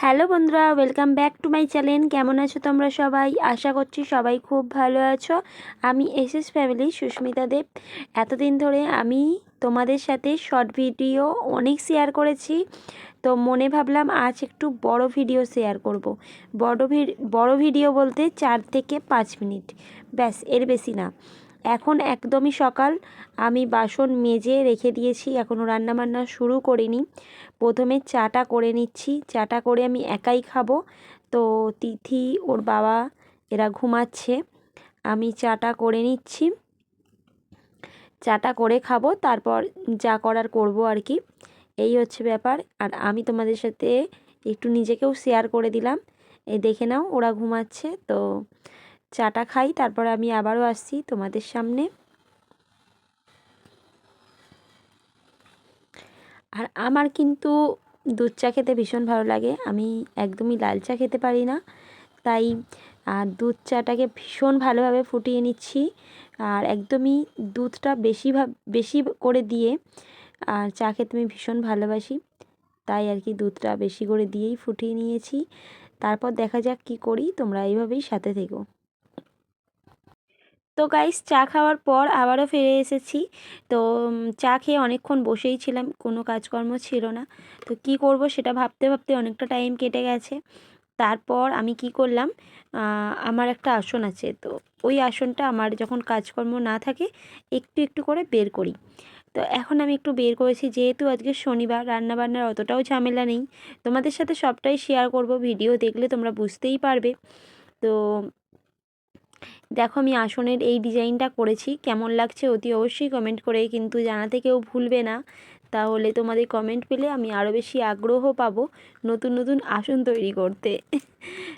Hello বন্ধুরা welcome back to my channel কেমন আছো তোমরা সবাই? আশা করছি সবাই খুব ভালো আছো। আমি S S family Susmita Deb. এতদিন ধরে আমি তোমাদের সাথে শর্ট ভিডিও অনেক শেয়ার করেছি। তো মনে ভাবলাম আজ একটু বড় ভিডিও শেয়ার করব। বড় বড় ভিডিও বলতে চার থেকে পাঁচ মিনিট। ব্যাস, এর বেশি না। এখন একদমই সকাল। আমি বাসন মেজে রেখে দিয়েছি এখনও রান্নাবান্না শুরু করিনি। প্রথমে চাটা করে নিচ্ছি। চাটা করে আমি একাই খাব। তো তিথি, ওর বাবা, এরা ঘুমাচ্ছে। আমি চাটা করে নিচ্ছি। চাটা করে খাব, তারপর যা করার করব আর কি। এই হচ্ছে ব্যাপার। আর আমি তোমাদের সাথে একটু নিজেকেও শেয়ার করে দিলাম। এই দেখে নাও, ওরা ঘুমাচ্ছে। তো চাটা খাই, তারপর আমি আবারও আসছি তোমাদের সামনে। আর আমার কিন্তু দুধ চা খেতে ভীষণ ভালো লাগে। আমি একদমই লাল চা খেতে পারি না, তাই দুধ চাটাকে ভীষণ ভালোভাবে ফুটিয়ে নিচ্ছি। আর একদমই দুধটা বেশি বেশি করে দিয়ে আর চা খেতে আমি ভীষণ ভালোবাসি। তাই আর কি দুধটা বেশি করে দিয়েই ফুটিয়ে নিয়েছি। তারপর দেখা যাক কি করি, তোমরা এইভাবেই সাথে থেকো। তো গাইস চা খাওয়ার পর আবারও ফিরে এসেছি। তো চা খেয়ে অনেকক্ষণ বসেই ছিলাম, কোনো কাজকর্ম ছিল না। তো কি করব সেটা ভাবতে ভাবতে অনেকটা টাইম কেটে গেছে। তারপর আমি কি করলাম আমার একটা আসন আছে। তো ওই আসনটা আমার যখন কাজকর্ম না থাকে, একটু একটু করে বের করি। তো এখন আমি একটু বের করেছি, যেহেতু আজকে শনিবার, রান্নাবান্নার অতটাও ঝামেলা নেই। তোমাদের সাথে সবটাই শেয়ার করব ভিডিও দেখলে তোমরা বুঝতেই পারবে। তো দেখো আমি আসনের এই ডিজাইনটা করেছি, কেমন লাগছে অতি অবশ্যই কমেন্ট করে কিন্তু জানাতে কেউ ভুলবে না। তাহলে তোমাদের কমেন্ট পেলে আমি আরও বেশি আগ্রহ পাবো নতুন নতুন আসন তৈরি করতে।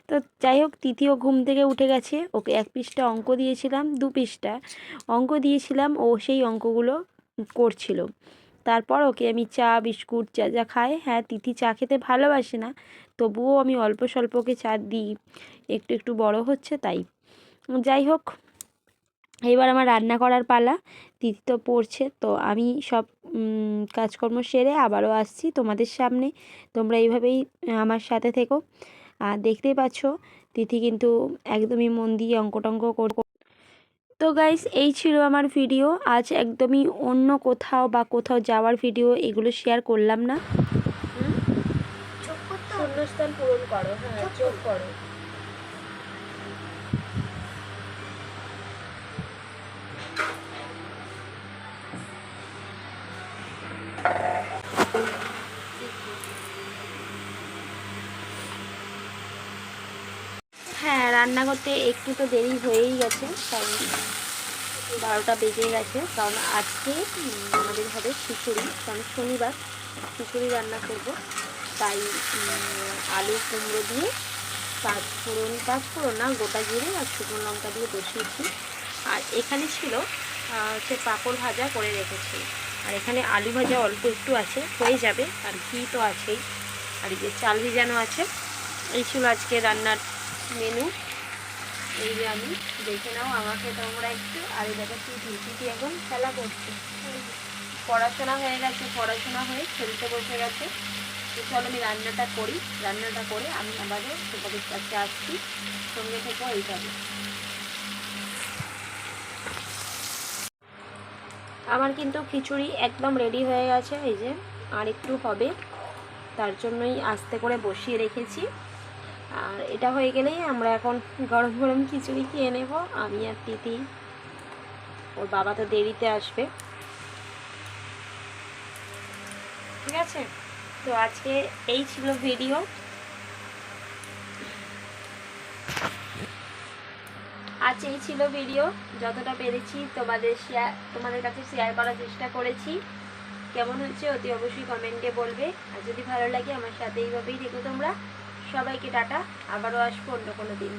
তো যাই হোক, তৃতীয় ঘুম থেকে উঠে গেছে, ওকে এক পৃষ্ঠা অঙ্ক দিয়েছিলাম, দু পৃষ্ঠা। অঙ্ক দিয়েছিলাম, ও সেই অঙ্কগুলো করছিল। তারপর ওকে আমি চা, বিস্কুট যা যা খাই হ্যাঁ তিথি চা খেতে ভালোবাসে না, তবুও আমি অল্প স্বল্পকে চা দিই। একটু একটু বড় হচ্ছে তাই। যাই হোক এবার আমার রান্না করার পালা। তিথি তো পড়ছে তো আমি সব কাজকর্ম সেরে আবারও আসছি তোমাদের সামনে। তোমরা এইভাবেই আমার সাথে থেকো। আর দেখতেই পাচ্ছ তিথি কিন্তু একদমই মন দিয়ে অঙ্ক টঙ্ক কর তো গাইস এই ছিল আমার ভিডিও আজ একদমই অন্য কোথাও বা কোথাও যাওয়ার ভিডিও এগুলো শেয়ার করলাম না। শূন্যস্থান পূরণ করো হ্যাঁ করো। হ্যাঁ রান্না করতে একটু তো দেরি হয়েই গেছে, কারণ বারোটা বেজে গেছে। কারণ আজকে আমাদের হবে খিচুড়ি, কারণ শনিবার খিচুড়ি রান্না করব। তাই আলু কুমড়ো দিয়ে পাঁচ ফোড়ন পাঁচ ফোড়ন না, গোটা জিরে আর শুকনো লঙ্কা দিয়ে বসিয়েছি। আর এখানে ছিল হচ্ছে পাঁপড় ভাজা করে রেখেছি। আর এখানে আলু ভাজা অল্প একটু আছে, হয়ে যাবে। আর ঘি তো আছেই। আর এই যে চাল ভিজানো আছে, এই ছিল আজকে রান্নার মেনু এই যে আমি, দেখে নাও আমাকে তোমরা একটু। আর দেখো টিটি টিটি এখন? খেলা করছে। পড়াশোনা হয়ে গেছে, পড়াশোনা হয়ে খেলতে বসে গেছে। তো চলো আমি রান্নাটা করি। রান্নাটা করে আমি আবারও তোমাদের কাছে আসছি। সঙ্গে থেকে এইভাবে আমার কিন্তু খিচুড়ি একদম রেডি হয়ে গেছে, এই যে। আর একটু হবে। তার জন্যই আস্তে করে বসিয়ে রেখেছি। আর এটা হয়ে গেলেই আমরা এখন গরম গরম খিচুড়ি খেয়ে নেব, আমি আর তিথি ওর বাবা তো দেরিতে আসবে। ঠিক আছে? তো আজকে এই ছিল ভিডিও আজ এই ছিল ভিডিও যতটা পেরেছি তোমাদের শেয়ার তোমাদের কাছে শেয়ার করার চেষ্টা করেছি। কেমন হচ্ছে অতি অবশ্যই কমেন্টে বলবে। আর যদি ভালো লাগে আমার সাথে এইভাবেই দেখো তোমরা। সবাইকে টাটা আবারও আসব অন্য কোনো দিন।